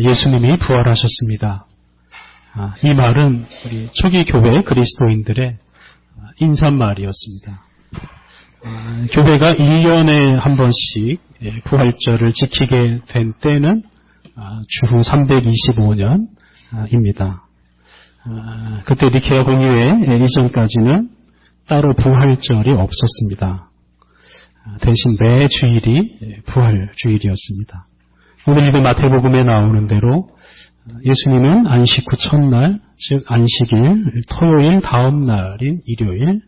예수님이 부활하셨습니다. 아, 이 말은 우리 초기 교회 그리스도인들의 인사말이었습니다. 아, 교회가 1년에 한 번씩 예, 부활절을 지키게 된 때는 아, 주후 325년입니다. 그때 니케아 공의회 이전까지는 따로 부활절이 없었습니다. 대신 매 주일이 예, 부활 주일이었습니다. 오늘 읽은 마태복음에 나오는 대로 예수님은 안식 후 첫날, 즉 안식일, 토요일 다음 날인 일요일,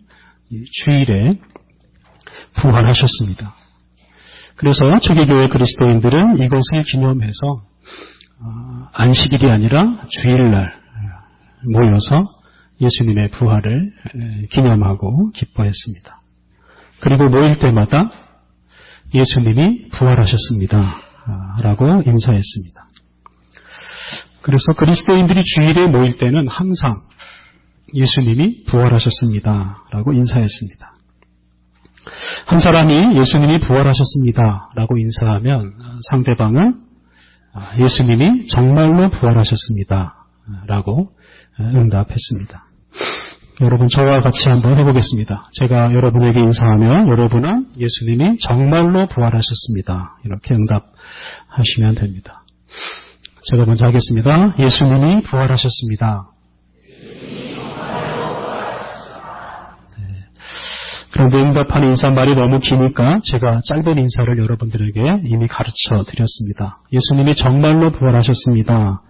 주일에 부활하셨습니다. 그래서 초기교회 그리스도인들은 이것을 기념해서 어, 안식일이 아니라 주일날 모여서 예수님의 부활을 기념하고 기뻐했습니다. 그리고 모일 때마다 예수님이 부활하셨습니다. 라고 인사했습니다. 그래서 그리스도인들이 주일에 모일 때는 항상 예수님이 부활하셨습니다. 라고 인사했습니다. 한 사람이 예수님이 부활하셨습니다. 라고 인사하면 상대방은 예수님이 정말로 부활하셨습니다. 라고 응답했습니다. 여러분 저와 같이 한번 해보겠습니다. 제가 여러분에게 인사하면 여러분은 예수님이 정말로 부활하셨습니다. 이렇게 응답하시면 됩니다. 제가 먼저 하겠습니다. 예수님이 부활하셨습니다. 네. 그런데 응답하는 인사말이 너무 기니까 제가 짧은 인사를 여러분들에게 이미 가르쳐 드렸습니다. 예수님이 정말로 부활하셨습니다.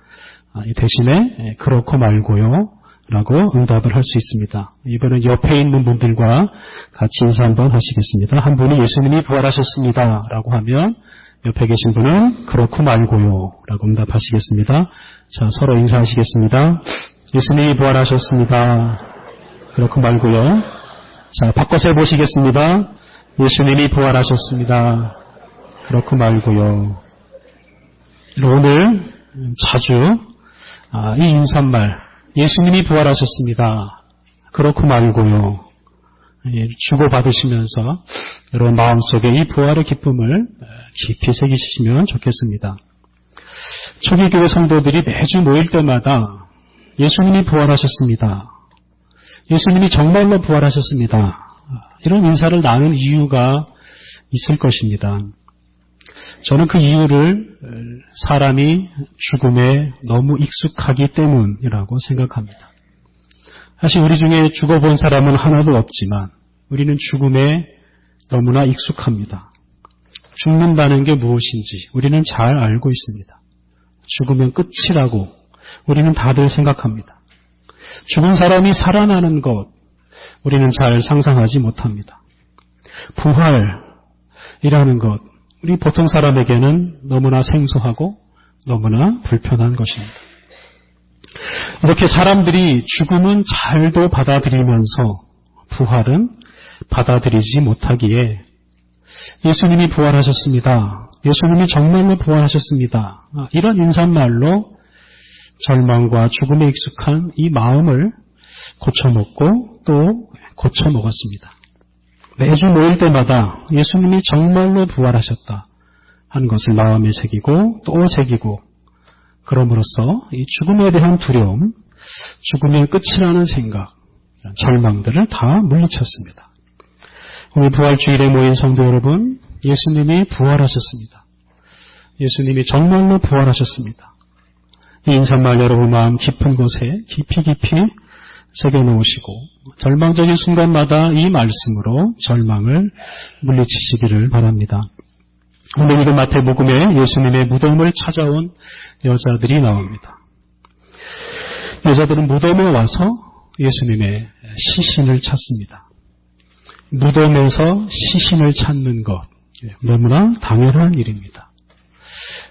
아, 대신에 그렇고 말고요. 라고 응답을 할 수 있습니다. 이번엔 옆에 있는 분들과 같이 인사 한번 하시겠습니다. 한 분이 예수님이 부활하셨습니다. 라고 하면 옆에 계신 분은 그렇고 말고요. 라고 응답하시겠습니다. 자, 서로 인사하시겠습니다. 예수님이 부활하셨습니다. 그렇고 말고요. 자, 바꿔서 해보시겠습니다. 예수님이 부활하셨습니다. 그렇고 말고요. 오늘 자주 아, 이 인사말 예수님이 부활하셨습니다. 그렇고 말고요. 예, 주고받으시면서 여러분 마음속에 이 부활의 기쁨을 깊이 새기시면 좋겠습니다. 초기 교회 성도들이 매주 모일 때마다 예수님이 부활하셨습니다. 예수님이 정말로 부활하셨습니다. 이런 인사를 나눈 이유가 있을 것입니다. 저는 그 이유를 사람이 죽음에 너무 익숙하기 때문이라고 생각합니다. 사실 우리 중에 죽어본 사람은 하나도 없지만 우리는 죽음에 너무나 익숙합니다. 죽는다는 게 무엇인지 우리는 잘 알고 있습니다. 죽으면 끝이라고 우리는 다들 생각합니다. 죽은 사람이 살아나는 것 우리는 잘 상상하지 못합니다. 부활이라는 것 우리 보통 사람에게는 너무나 생소하고 너무나 불편한 것입니다. 이렇게 사람들이 죽음은 잘도 받아들이면서 부활은 받아들이지 못하기에 예수님이 부활하셨습니다. 예수님이 정말로 부활하셨습니다. 이런 인사말로 절망과 죽음에 익숙한 이 마음을 고쳐먹고 또 고쳐먹었습니다. 매주 모일 때마다 예수님이 정말로 부활하셨다 하는 것을 마음에 새기고 또 새기고 그럼으로써 이 죽음에 대한 두려움, 죽음의 끝이라는 생각, 절망들을 다 물리쳤습니다. 오늘 부활주일에 모인 성도 여러분, 예수님이 부활하셨습니다. 예수님이 정말로 부활하셨습니다. 이 인사말 여러분 마음 깊은 곳에 깊이 깊이 새겨놓으시고 절망적인 순간마다 이 말씀으로 절망을 물리치시기를 바랍니다. 오늘 읽은 마태복음에 예수님의 무덤을 찾아온 여자들이 나옵니다. 여자들은 무덤에 와서 예수님의 시신을 찾습니다. 무덤에서 시신을 찾는 것 너무나 당연한 일입니다.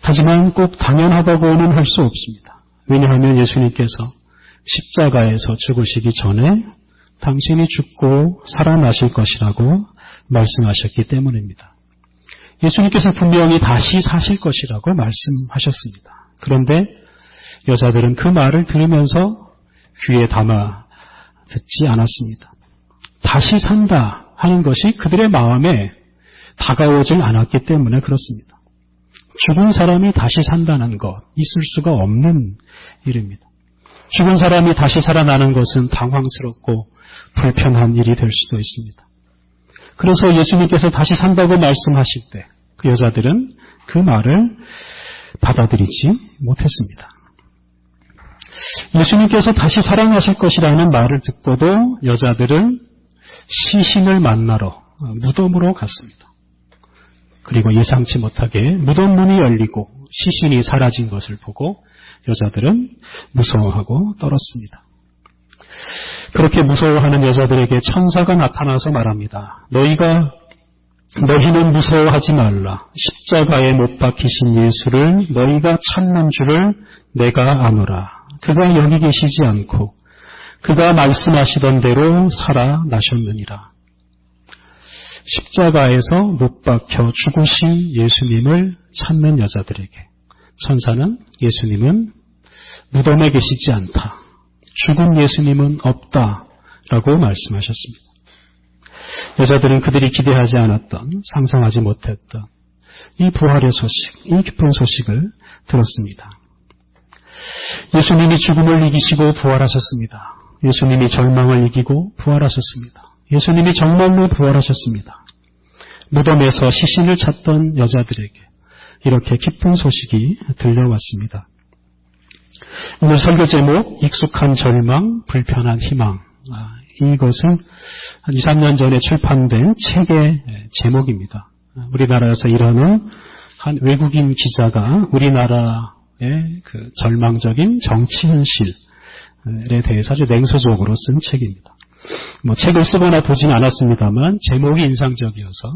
하지만 꼭 당연하다고는 할 수 없습니다. 왜냐하면 예수님께서 십자가에서 죽으시기 전에 당신이 죽고 살아나실 것이라고 말씀하셨기 때문입니다. 예수님께서 분명히 다시 사실 것이라고 말씀하셨습니다. 그런데 여자들은 그 말을 들으면서 귀에 담아 듣지 않았습니다. 다시 산다 하는 것이 그들의 마음에 다가오질 않았기 때문에 그렇습니다. 죽은 사람이 다시 산다는 것, 있을 수가 없는 일입니다. 죽은 사람이 다시 살아나는 것은 당황스럽고 불편한 일이 될 수도 있습니다. 그래서 예수님께서 다시 산다고 말씀하실 때 그 여자들은 그 말을 받아들이지 못했습니다. 예수님께서 다시 살아나실 것이라는 말을 듣고도 여자들은 시신을 만나러 무덤으로 갔습니다. 그리고 예상치 못하게 무덤 문이 열리고 시신이 사라진 것을 보고 여자들은 무서워하고 떨었습니다. 그렇게 무서워하는 여자들에게 천사가 나타나서 말합니다. 너희가 너희는 무서워하지 말라. 십자가에 못 박히신 예수를 너희가 찾는 줄을 내가 아노라. 그가 여기 계시지 않고 그가 말씀하시던 대로 살아나셨느니라. 십자가에서 못 박혀 죽으신 예수님을 찾는 여자들에게 천사는 예수님은 무덤에 계시지 않다. 죽은 예수님은 없다. 라고 말씀하셨습니다. 여자들은 그들이 기대하지 않았던, 상상하지 못했던 이 부활의 소식, 이 기쁜 소식을 들었습니다. 예수님이 죽음을 이기시고 부활하셨습니다. 예수님이 절망을 이기고 부활하셨습니다. 예수님이 정말로 부활하셨습니다. 무덤에서 시신을 찾던 여자들에게 이렇게 기쁜 소식이 들려왔습니다. 오늘 설교 제목 익숙한 절망, 불편한 희망. 아, 이것은 한 2, 3년 전에 출판된 책의 제목입니다. 우리나라에서 일하는 한 외국인 기자가 우리나라의 그 절망적인 정치 현실에 대해서 아주 냉소적으로 쓴 책입니다. 뭐 책을 쓰거나 보진 않았습니다만 제목이 인상적이어서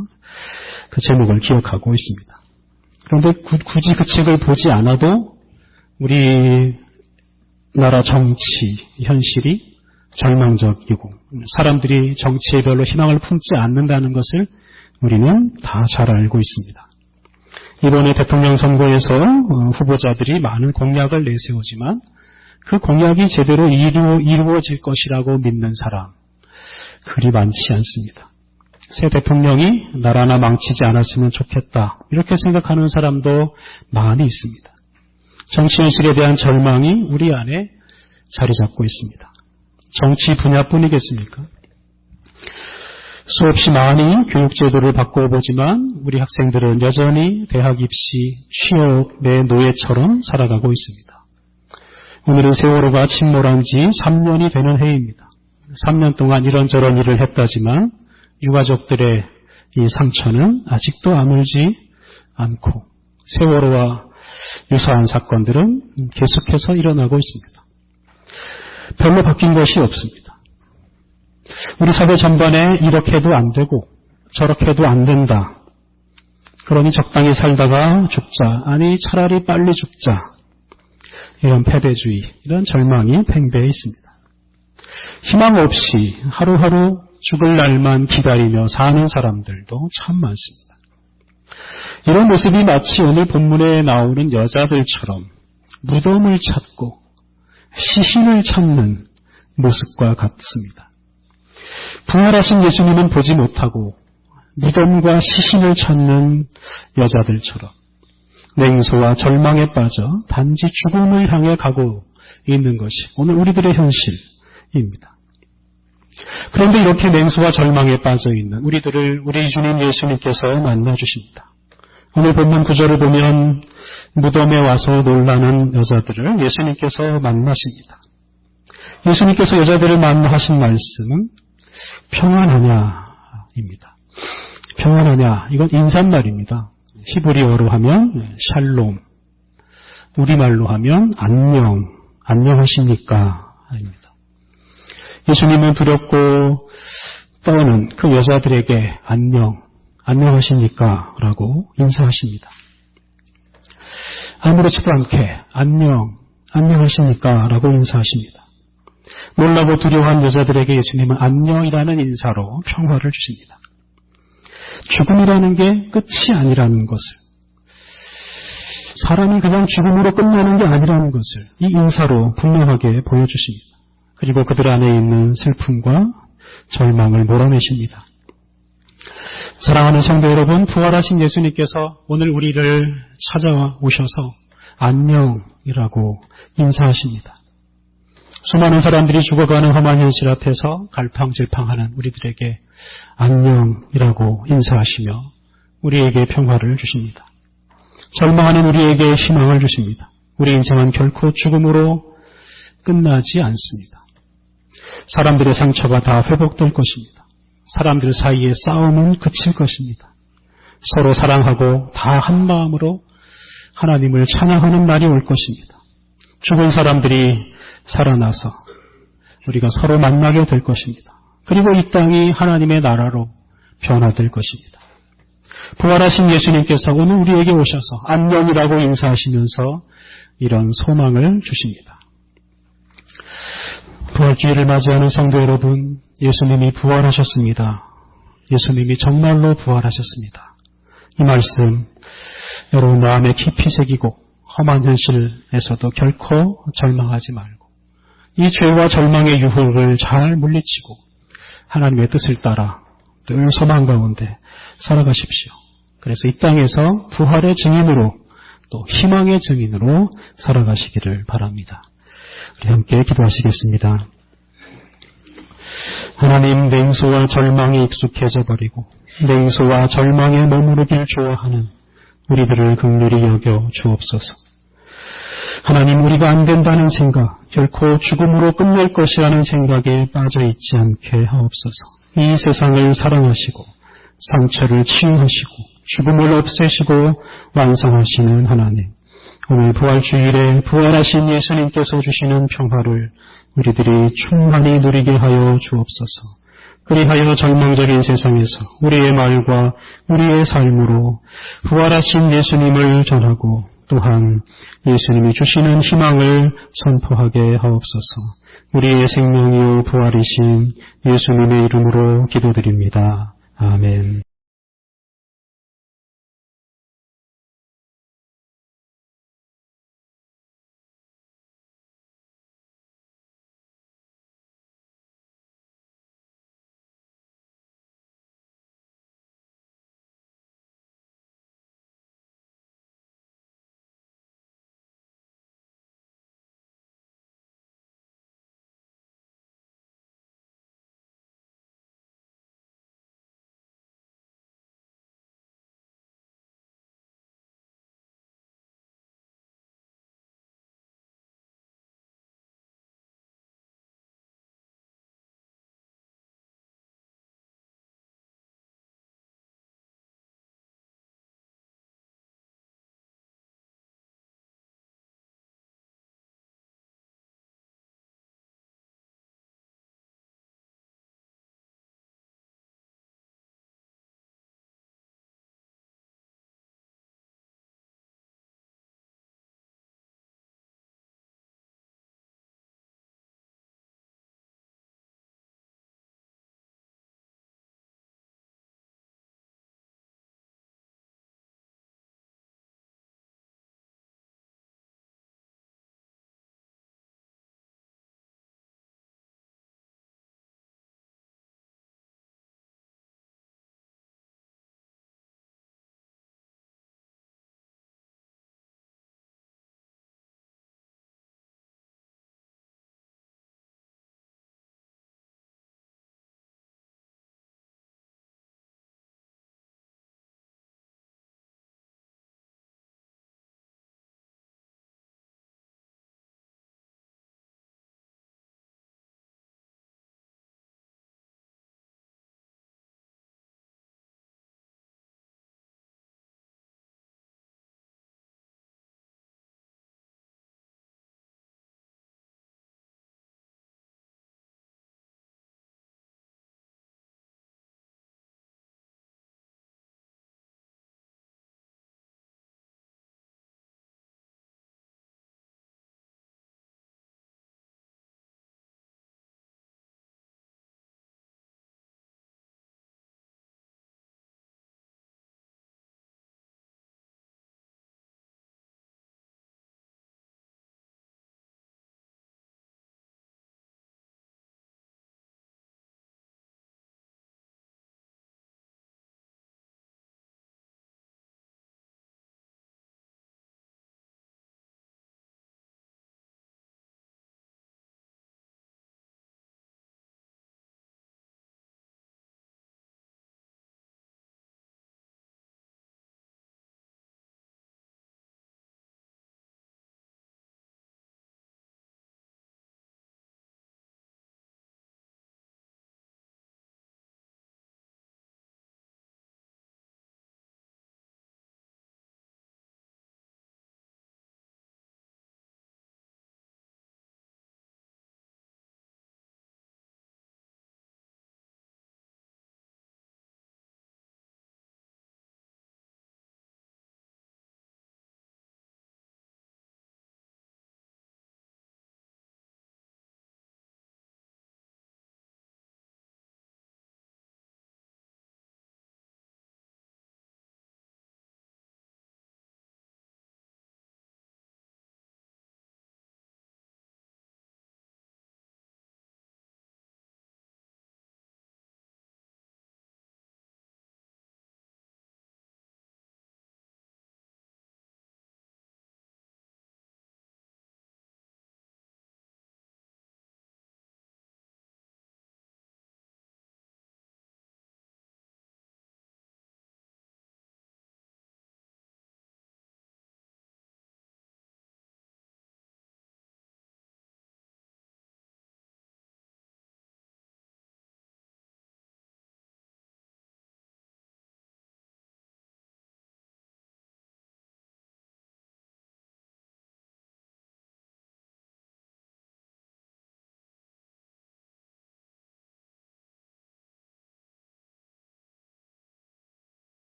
그 제목을 기억하고 있습니다. 그런데 굳이 그 책을 보지 않아도 우리 나라 정치 현실이 절망적이고 사람들이 정치에 별로 희망을 품지 않는다는 것을 우리는 다 잘 알고 있습니다. 이번에 대통령 선거에서 어, 후보자들이 많은 공약을 내세우지만 그 공약이 제대로 이루어, 질 것이라고 믿는 사람 그리 많지 않습니다. 새 대통령이 나라나 망치지 않았으면 좋겠다 이렇게 생각하는 사람도 많이 있습니다. 정치 현실에 대한 절망이 우리 안에 자리 잡고 있습니다. 정치 분야뿐이겠습니까? 수없이 많이 교육제도를 바꿔보지만 우리 학생들은 여전히 대학 입시, 취업의 노예처럼 살아가고 있습니다. 오늘은 세월호가 침몰한 지 3년이 되는 해입니다. 3년 동안 이런저런 일을 했다지만 유가족들의 이 상처는 아직도 아물지 않고 세월호와 유사한 사건들은 계속해서 일어나고 있습니다. 별로 바뀐 것이 없습니다. 우리 사회 전반에 이렇게 해도 안 되고 저렇게 해도 안 된다. 그러니 적당히 살다가 죽자. 아니 차라리 빨리 죽자. 이런 패배주의, 이런 절망이 팽배해 있습니다. 희망 없이 하루하루 죽을 날만 기다리며 사는 사람들도 참 많습니다. 이런 모습이 마치 오늘 본문에 나오는 여자들처럼 무덤을 찾고 시신을 찾는 모습과 같습니다. 부활하신 예수님은 보지 못하고 무덤과 시신을 찾는 여자들처럼 냉소와 절망에 빠져 단지 죽음을 향해 가고 있는 것이 오늘 우리들의 현실 입니다. 그런데 이렇게 냉소와 절망에 빠져 있는 우리들을 우리 주님 예수님께서 만나 주십니다. 오늘 본문 구절을 보면 무덤에 와서 놀라는 여자들을 예수님께서 만나십니다. 예수님께서 여자들을 만나하신 말씀은 평안하냐입니다. 평안하냐 이건 인사말입니다. 히브리어로 하면 샬롬, 우리말로 하면 안녕, 안녕하십니까? 입니다. 예수님은 두렵고 떠는 그 여자들에게 안녕, 안녕하십니까? 라고 인사하십니다. 아무렇지도 않게 안녕, 안녕하십니까? 라고 인사하십니다. 놀라고 두려워한 여자들에게 예수님은 안녕이라는 인사로 평화를 주십니다. 죽음이라는 게 끝이 아니라는 것을, 사람이 그냥 죽음으로 끝나는 게 아니라는 것을 이 인사로 분명하게 보여주십니다. 그리고 그들 안에 있는 슬픔과 절망을 몰아내십니다. 사랑하는 성도 여러분, 부활하신 예수님께서 오늘 우리를 찾아오셔서 안녕이라고 인사하십니다. 수많은 사람들이 죽어가는 험한 현실 앞에서 갈팡질팡하는 우리들에게 안녕이라고 인사하시며 우리에게 평화를 주십니다. 절망하는 우리에게 희망을 주십니다. 우리 인생은 결코 죽음으로 끝나지 않습니다. 사람들의 상처가 다 회복될 것입니다. 사람들 사이의 싸움은 그칠 것입니다. 서로 사랑하고 다 한 마음으로 하나님을 찬양하는 날이 올 것입니다. 죽은 사람들이 살아나서 우리가 서로 만나게 될 것입니다. 그리고 이 땅이 하나님의 나라로 변화될 것입니다. 부활하신 예수님께서 오늘 우리에게 오셔서 안녕이라고 인사하시면서 이런 소망을 주십니다. 부활주의를 맞이하는 성도 여러분, 예수님이 부활하셨습니다. 예수님이 정말로 부활하셨습니다. 이 말씀 여러분 마음에 깊이 새기고 험한 현실에서도 결코 절망하지 말고 이 죄와 절망의 유혹을 잘 물리치고 하나님의 뜻을 따라 늘 소망 가운데 살아가십시오. 그래서 이 땅에서 부활의 증인으로 또 희망의 증인으로 살아가시기를 바랍니다. 함께 기도하시겠습니다. 하나님 냉소와 절망이 익숙해져 버리고 냉소와 절망에 머무르길 좋아하는 우리들을 극률히 여겨 주옵소서. 하나님 우리가 안 된다는 생각, 결코 죽음으로 끝낼 것이라는 생각에 빠져 있지 않게 하옵소서. 이 세상을 사랑하시고 상처를 치유하시고 죽음을 없애시고 완성하시는 하나님. 오늘 부활주일에 부활하신 예수님께서 주시는 평화를 우리들이 충만히 누리게 하여 주옵소서. 그리하여 절망적인 세상에서 우리의 말과 우리의 삶으로 부활하신 예수님을 전하고 또한 예수님이 주시는 희망을 선포하게 하옵소서. 우리의 생명이요 부활이신 예수님의 이름으로 기도드립니다. 아멘.